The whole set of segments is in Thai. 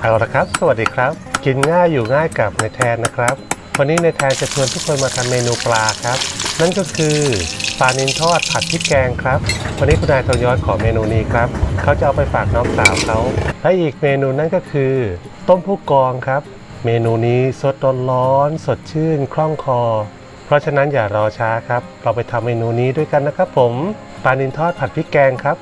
เอาละครับ สวัสดีครับ กินง่ายอยู่ง่ายกับในแทนนะครับ วันนี้ในแทนจะชวนทุกคนมาทำเมนูปลาครับ นั่นก็คือปลานินทอดผัดพริกแกงครับ วันนี้คุณนายทองย้อนขอเมนูนี้ครับ เขาจะเอาไปฝากน้องสาวเขาและอีกเมนูนั่นก็คือ ต้มผู้กองครับ เมนูนี้สดร้อนสดชื่นคล่องคอ เพราะฉะนั้นอย่ารอช้าครับ เราไปทำเมนูนี้ด้วยกันนะครับ ผม ปลานินทอดผัดพริกแกงครับ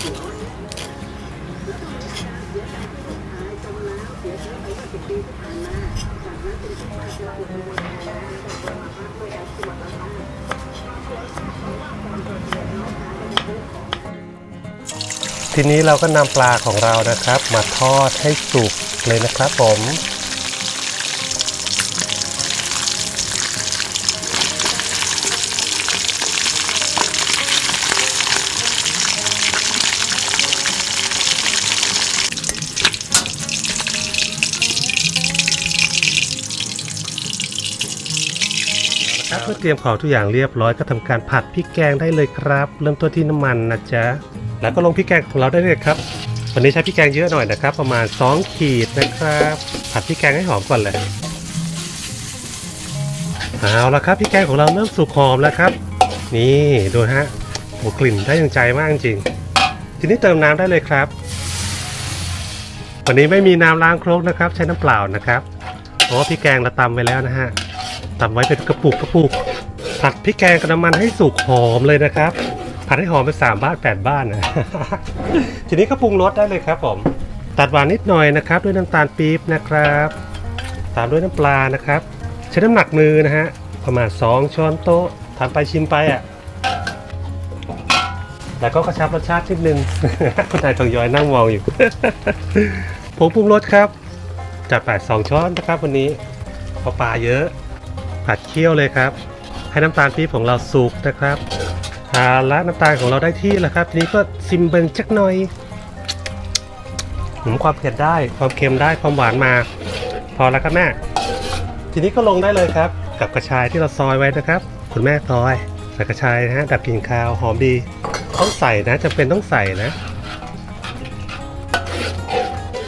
ทีนี้เราก็นำปลาของเรานะครับ มาทอดให้สุกเลยนะครับผม เตรียมของทุกอย่างเรียบร้อยก็ทำการผัดพริกแกงได้เลยครับ เริ่มต้นที่น้ำมันนะจ๊ะแล้วก็ลงพริกแกงของเราได้เลยครับ วันนี้ใช้พริกแกงเยอะหน่อยนะครับ ประมาณ 2 ขีดนะครับ ผัดพริกแกงให้หอมก่อนเลยเอาละครับพริกแกงของเราเริ่มสุกหอมแล้วครับ นี่ดูฮะโอ้กลิ่นได้ยังใจมากจริงทีนี้เติมน้ำได้เลยครับ วันนี้ไม่มีน้ำล้างครกนะครับ ใช้น้ำเปล่านะครับเพราะว่าพริกแกงเราตำไว้แล้วนะฮะตำไว้เป็นกระปุกกระปุก ผัดพริกแกงกับน้ำมันให้สุกหอมเลยนะครับ ผัดให้หอมไปสามบ้านแปดบ้านนะทีนี้ก็ปรุงรสได้เลยครับผมตัดหวานนิดหน่อยนะครับ ด้วยน้ำตาลปี๊บนะครับ ตามด้วยน้ำปลานะครับ ใช้น้ำหนักมือนะฮะประมาณ 2 ช้อนโต๊ะทำไปชิมไปอะแล้วก็กระชับรสชาตินิดนึงคุณนายทองย้อยนั่งมองอยู่ผงปรุงรสครับจัดไปสองช้อนนะครับวันนี้พราะปลาเยอะผัดเคี่ยวเลยครับ ให้น้ำตาลปี๊บของเราสุกนะครับเอาละน้ำตาลของเราได้ที่แล้วครับ ทีนี้ก็ซิมเบิงจักหน่อยหืมความเผ็ดได้ความเค็มได้ความหวานมา พอแล้วครับแม่ทีนี้ก็ลงได้เลยครับ กับกระชายที่เราซอยไว้นะครับ คุณแม่ซอยใส่กระชายนะฮะดับกลิ่นคาวหอมดีต้องใส่นะจำเป็นต้องใส่นะ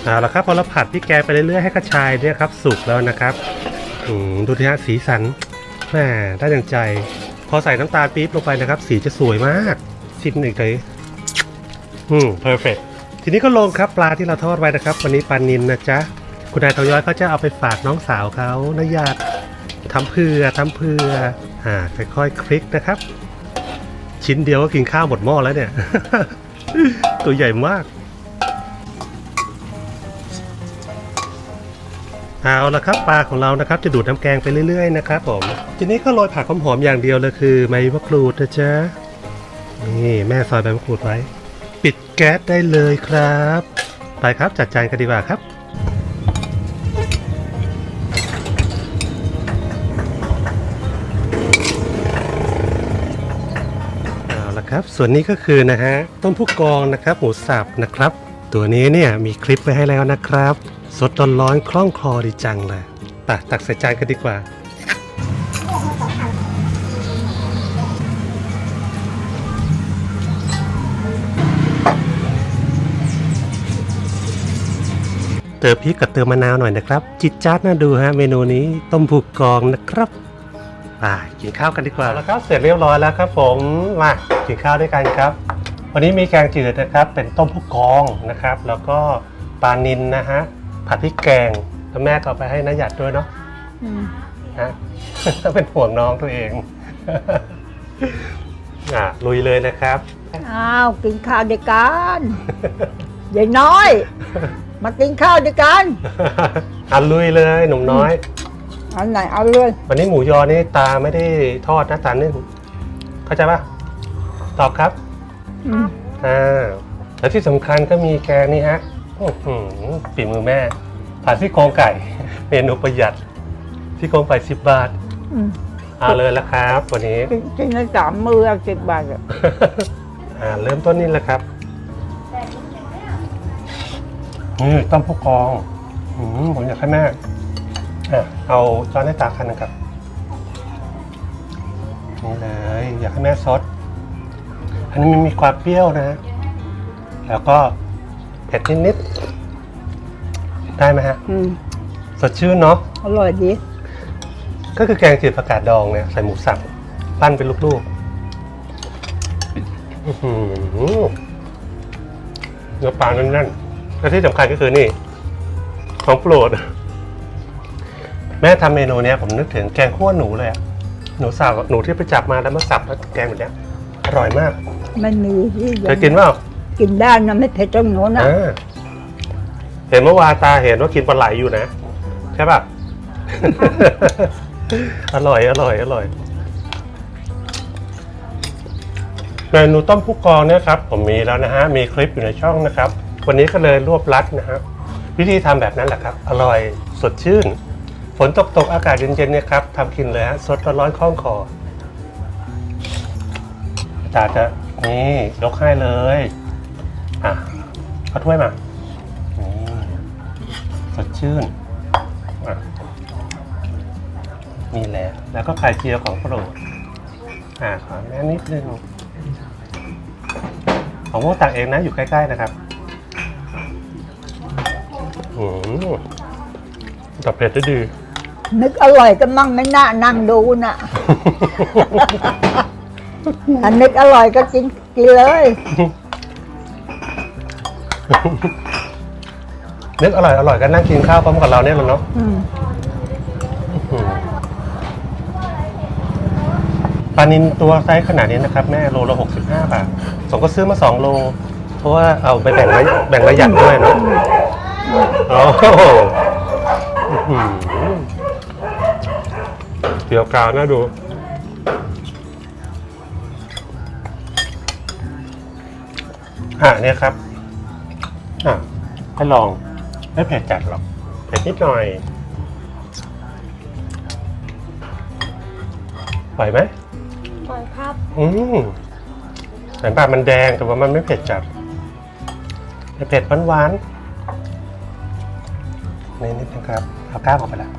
เอาละครับพอเราผัดพริกแกงไปเรื่อยๆให้กระชายเนี่ยครับสุกแล้วนะครับอืมดูทีฮะสีสัน แหมได้ดังใจ พอใส่น้ำตาลปี๊บลงไปนะครับ สีจะสวยมาก ชิมหนึ่งเลยอืมเพอร์เฟกทีนี้ก็ลงครับปลาที่เราทอดไว้นะครับ วันนี้ปลานินนะจ๊ะ คุณนายทองย้อยเขาจะเอาไปฝากน้องสาวเขานะญาติทำเพื่อทำเพื่ออ่าค่อยๆคลิกนะครับ ชิ้นเดียวก็กินข้าวหมดหม้อแล้วเนี่ย ตัวใหญ่มาก เอาละครับปลาของเรานะครับจะดูดน้ำแกงไปเรื่อยๆนะครับผมทีนี้ก็โรยผักหอมๆอย่างเดียวเลยคือใบมะกรูดนะจ๊ะนี่แม่ซอยใบมะกรูดไว้ ปิดแก๊สได้เลยครับ ไปครับจัดจานกันดีกว่าครับเอาละครับ ส่วนนี้ก็คือนะฮะต้มผู้กองนะครับหมูสับนะครับ ตัวนี้เนี่ยมีคลิปไว้ให้แล้วนะครับ สดร้อนๆคล่องคลอดีจังเลยตักตักใส่จานกันดีกว่า เติมพริกกับเติมมะนาวหน่อยนะครับ จิตจ้าดน่าดูฮะเมนูนี้ต้มผูกกองนะครับอ่ากินข้าวกันดีกว่าแล้วครับเสร็จเรียบร้อยแล้วครับผมมากินข้าวด้วยกันครับ วันนี้มีแกงจืดนะครับ เป็นต้มผู้กองนะครับ แล้วก็ปลานินนะฮะ ผัดพริกแกงแล้วแม่ก็เอาไปให้นาหยัดด้วยเนาะอืมฮะเป็นห่วงน้องตัวเอง อะลุยเลยนะครับ อ้าวกินข้าวเดียวกันยายน้อย มากินข้าวด้วยกันอันลุยเลยหนุ่มน้อยอันไหนเอาเลยวันนี้หมูยอนี่ตาไม่ได้ทอดนะตานึ่งเข้าใจปะตอบครับ อืมอ่าแล้วที่สำคัญก็มีแกงนี่ฮะ อื้อหือฝีมือแม่ผ่านซี่โครงไก่ เมนูประหยัดซี่โครงไก่สิบบาท อืมเอาเลยละครับ วันนี้ กินกินได้สามมือสิบบาทอะอ่าเริ่มต้นนี่แหละครับนี่ต้มผู้กองอืมผมอยากให้แม่อะเอาช้อนให้ตาคันหนึงครับนี่เลยอยากให้แม่ซดอันนี้มันมีความเปรี้ยวนะ แล้วก็ เผ็ดนิดๆได้ไหมฮะ อืมสดชื่นเนาะ อร่อยดี ก็คือแกงจืดผักกาดดองเนี่ยใส่หมูสับปั้นเป็นลูกๆอื้อหือเนื้อปลาแน่นๆและที่สำคัญก็คือนี่ ของโปรด แม่ทำเมนูเนี้ยผมนึกถึงแกงขั้วหนูเลยอะหนูสับอะหนูที่ไปจับมาแล้วมาสับแล้วแกงแบบเนี้ยอร่อยมากไม่มีที่เคยกินเปล่า กินได้นะไม่เผ็ดจังโน้นนะอ่าเห็นเมื่อวานตาเห็นว่ากินปลาไหลอยู่นะ ใช่ป่ะ อร่อย อร่อย อร่อยเมนูต้มผู้กองเนี่ยครับ ผมมีแล้วนะฮะ มีคลิปอยู่ในช่องนะครับ วันนี้ก็เลยรวบรัดนะฮะวิธีทำแบบนั้นแหละครับ อร่อยสดชื่น ฝนตกตกๆอากาศเย็นๆเนี่ยครับทำกินเลยฮะสดร้อนๆคล่องคอตาจะนี่ยกให้เลย อะเอาถ้วยมานี่สดชื่นอะนี่แหละ แล้วก็ไข่เจียวของโปรดอะขอแม่นิดนึงของโมตักเองนะอยู่ใกล้ๆนะครับอืมตับเผ็ดได้ดี นึกอร่อยก็มั่งไม่น่านั่งดูน่ะ อันนึกอร่อยก็กินกินเลย นึกอร่อยอร่อยกันนั่งกินข้าวพร้อมกับเราเนี่ยแหละเนาะอืมอืมปลานินตัวไซส์ขนาดนี้นะครับ แม่โลละหกสิบห้าบาทสมก็ซื้อมาสองโล เพราะว่าเอาไปแบ่งระแบ่งระหยัดด้วยเนาะโอ้โหอื้อหือเดี๋ยวกาวน่าดู อะเนี่ยครับ อะให้ลองไม่เผ็ดจัดหรอกเผ็ดนิดหน่อยไหวไหมปล่อยครับอืมแต่ปากมันแดงแต่ว่ามันไม่เผ็ดจัดแต่เผ็ดหวานๆนี่นิดนึงครับเอาก้างออกไปแล้ว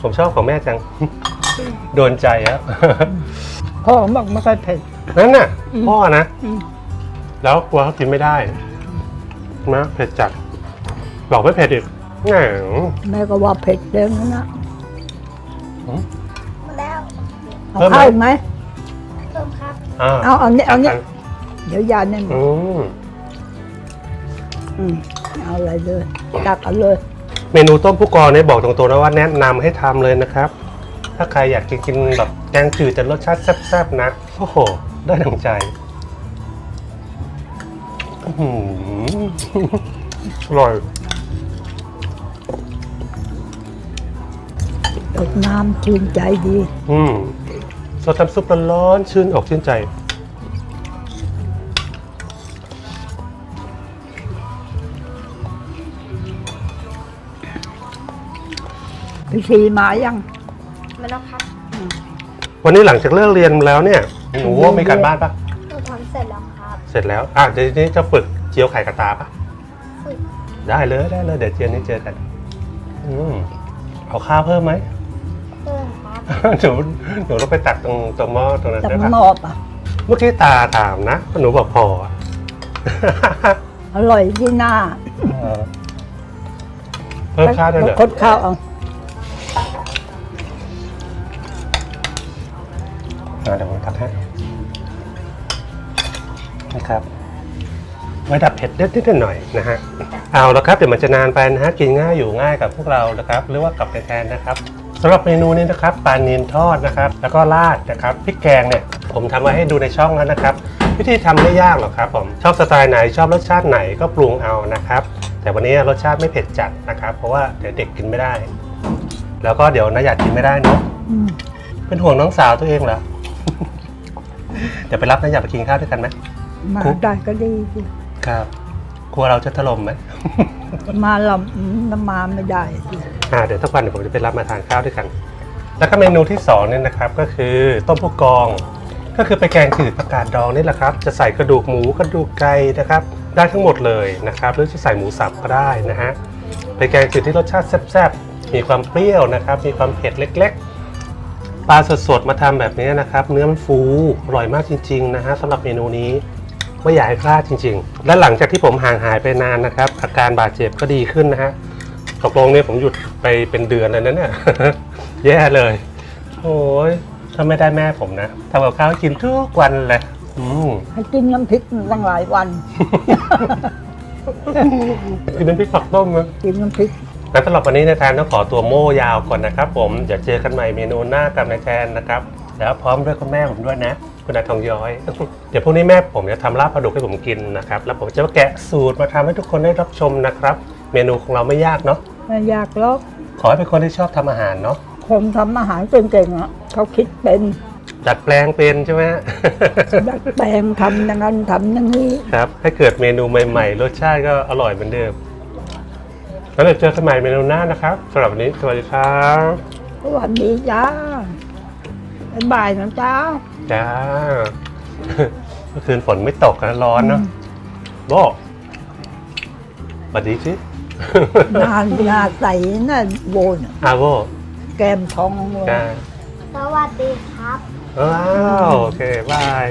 ผมชอบของแม่จัง โดนใจครับพ่อบอกไม่ค่อยเผ็ดนั่นน่ะอืมพ่อนะอืม แล้วกลัวเขากินไม่ได้นะเผ็ดจัดบอกไม่เผ็ดอีกแหงแม่ก็ว่าเผ็ดเด้งนะหมดแล้วเอาเพิ่มไหมข้าวอีกไหมเพิ่มครับอ่าเอาเอาเนี่ยเอาเนี่ยจัดเดี๋ยวยาเนี่ยกันอืมอืมเอาอะไรเลยตักเอาเลย เมนูต้มผู้กองเนี่ยบอกตรงๆนะว่าแนะนำให้ทำเลยนะครับ ถ้าใครอยากจะกินแบบแกงจืดแต่รสชาติแซ่บๆนะโอ้โห ได้ดังใจ อื้อหืออร่อยตกน้ำชื่นใจดี อืมสดทำซุปร้อนๆชื่นอกชื่นใจพี่ชีมายังมาแล้วครับ วันนี้หลังจากเลิกเรียนแล้วเนี่ยหนูมีการบ้านปะ เสร็จแล้วอะเดี๋ยวนี้จะฝึกเจียวไข่กระตาปะฝึกได้เลยได้เลยเดี๋ยวเจียวนี้เจอกันอืมเอาข้าวเพิ่มไหมเพิ่มครับหนูหนูต้องไปตักตรงตรงหม้อตรงนั้นแต่ได้มันปะมอบอะ เมื่อกี้ตาถามนะหนูบอกพออะอร่อยที่หน้าเออเพิ่มข้าวด้วยเหรอ คดข้าวเอา นะครับไว้ดับเผ็ดนิดๆหน่อยๆนะฮะเอาแล้วครับเดี๋ยวมันจะนานไปนะฮะกินง่ายอยู่ง่ายกับพวกเรานะครับหรือว่ากับแทนๆนะครับสำหรับเมนูนี้นะครับปลานินทอดนะครับแล้วก็ราดนะครับพริกแกงเนี่ยผมทำไว้ให้ดูในช่องแล้วนะครับ วิธีทำไม่ยากหรอกครับผมชอบสไตล์ไหนชอบรสชาติไหนก็ปรุงเอานะครับ แต่วันนี้รสชาติไม่เผ็ดจัดนะครับ เพราะว่าเดี๋ยวเด็กกินไม่ได้ แล้วก็เดี๋ยวนาหยาดกินไม่ได้เนาะอืมเป็นห่วงน้องสาวตัวเองเหรอเดี๋ยวไปรับนาหยาดไปกินข้าวด้วยกันไหม มาคุกได้ก็ดีสิครับกลัวเราจะถล่มไหม มาลำอืมน้ำมาไม่ได้สิอ่าเดี๋ยวทุกวันเดี๋ยวผมจะไปรับมาทานข้าวด้วยกัน แล้วก็เมนูที่สองเนี่ยนะครับก็คือต้มผู้กอง ก็คือไปแกงจืดผักกาดดองนี่แหละครับ จะใส่กระดูกหมูกระดูกไก่นะครับ ได้ทั้งหมดเลยนะครับหรือจะใส่หมูสับก็ได้นะฮะไปแกงจืดที่รสชาติแซ่บๆมีความเปรี้ยวนะครับ มีความเผ็ดเล็ก ๆปลาสดๆมาทำแบบนี้นะครับ เนื้อมันฟูอร่อยมากจริงๆนะฮะสำหรับเมนูนี้ ไม่อยากให้พลาดจริง ๆ และหลังจากที่ผมห่างหายไปนานนะครับ อาการบาดเจ็บก็ดีขึ้นนะฮะตกลงเนี่ยผมหยุดไปเป็นเดือนเลยนะเนี่ย แย่เลยโอ้ยถ้าไม่ได้แม่ผมนะทำกับข้าวให้กินทุกวันเลยอืม ให้กินน้ำพริกตั้งหลายวัน กินน้ำพริกผักต้มนะกินน้ำพริก งั้นสำหรับวันนี้นายแทนต้องขอตัวโม่ยาวก่อนนะครับผม เดี๋ยวเจอกันใหม่เมนูหน้ากับนายแทนนะครับ แล้วพร้อมด้วยคุณแม่ผมด้วยนะ คุณนายทองย้อย เดี๋ยวพรุ่งนี้แม่ผมจะทำลาบปลาดุกให้ผมกินนะครับ แล้วผมจะมาแกะสูตรมาทำให้ทุกคนได้รับชมนะครับ เมนูของเราไม่ยากเนาะไม่อยากหรอกขอให้เป็นคนที่ชอบทำอาหารเนาะคนทำอาหารเก่งๆอะเขาคิดเป็นดัดแปลงเป็นใช่ไหม ดัดแปลงทำอย่างนั้นทำอย่างนี้ ครับ ให้เกิดเมนูใหม่ ๆ รสชาติก็อร่อยเหมือนเดิม แล้วเดี๋ยวเจอกันใหม่เมนูหน้านะครับสำหรับวันนี้สวัสดีครับ สวัสดีจ้า บ๊ายบายนะจ้า จ้า เมื่อคืนฝนไม่ตกนะร้อนเนาะโบสวัสดีสิหน้าหน้าใสน่ะโบนอาโบแก้มทองเลยจ้าสวัสดีครับ ว้าว โอเค บาย